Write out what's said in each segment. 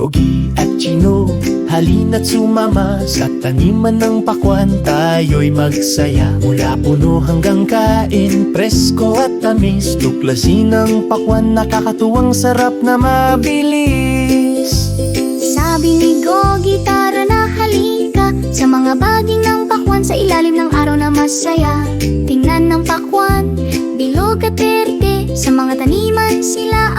Gogi at Chino, halina't sumama. Sa taniman ng pakwan, tayo'y magsaya. Mula puno hanggang kain, presko at tamis. Tuklasin ang pakwan, nakakatuwang sarap na mabilis. Sabi ni Gogi, tara na halika. Sa mga baging ng pakwan Sa ilalim ng araw na masaya. Tingnan ng pakwan, bilog at berde Sa mga taniman, sila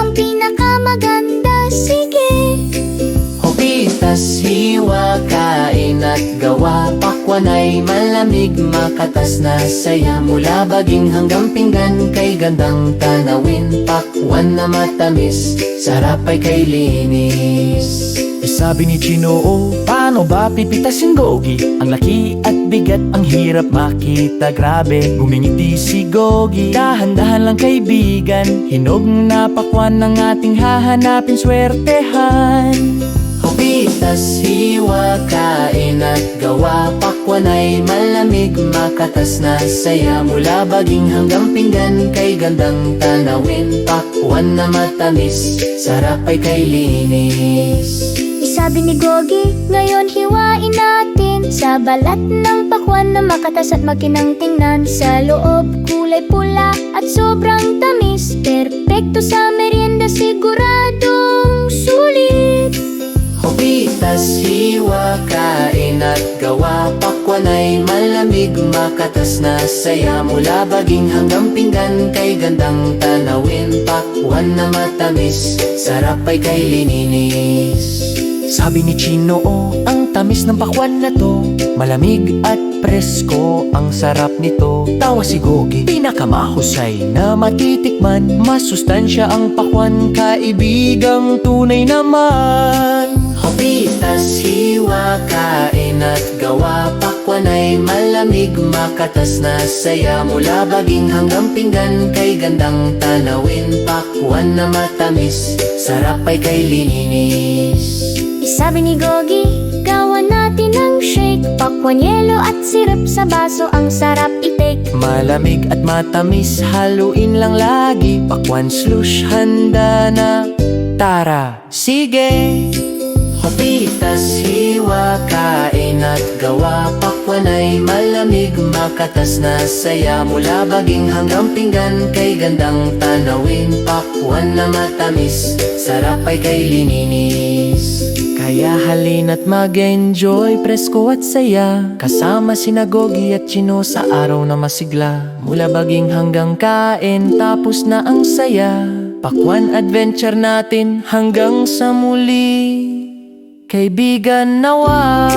Hopitas, hiwa, kain at gawa. Pakwan ay malamig, makatas na saya. Mula baging hanggang pinggan Kay gandang tanawin. Pakwan na matamis Sarap ay kay linis. Sabi ni Chinoo, paano ba pipitasin Gogi? Ang laki at bigat, ang hirap makita, grabe Gumingiti si Gogi, dahan-dahan lang kaibigan Hinog na pakwan ng ating hahanapin swertehan Hopitas, hiwa, kain at gawa. Pakwan ay malamig, makatas na saya. Mula baging hanggang pinggan Kay gandang tanawin. Pakwan na matamis Sarap ay kay linis. Sabi ni Gogi, ngayon hiwain natin. Sa balat ng pakwan na makatas at makinang tingnan. Sa loob, kulay pula at sobrang tamis. Perpekto sa merienda, siguradong at gawa Pakwan ay malamig, makatas na saya. Mula baging hanggang pinggan Kay gandang tanawin. Pakwan na matamis Sarap ay kay lininis. Sabi ni Chino, oh, ang tamis ng pakwan na to. Malamig at presko, ang sarap nito. Tawa si Gogi, pinakamahusay na matitikman. Masustansya ang pakwan, kaibigang tunay naman. Hopitas, hiwa, kain at gawa Pakwan ay malamig, makatas na saya. Mula baging hanggang pinggan Kay gandang tanawin. Pakwan na matamis Sarap ay kay linis Sabi ni Gogi, gawan natin ng shake. Pakwan, yelo at sirap sa baso Ang sarap i-take. Malamig at matamis, haluin lang lagi. Pakwan slush, handa na. Tara, sige! Hopitas, hiwa, kain at gawa Pakwan ay malamig, makatas na saya Mula baging hanggang pinggan. Kay gandang tanawin Pakwan na matamis Sarap ay kay lininis. Kaya halina't mag-enjoy Presko at saya Kasama sina Gogi at Chino Sa araw na masigla. Mula baging hanggang kain Tapos na ang saya. Pakwan adventure natin Hanggang sa muli. Kaibigan nawa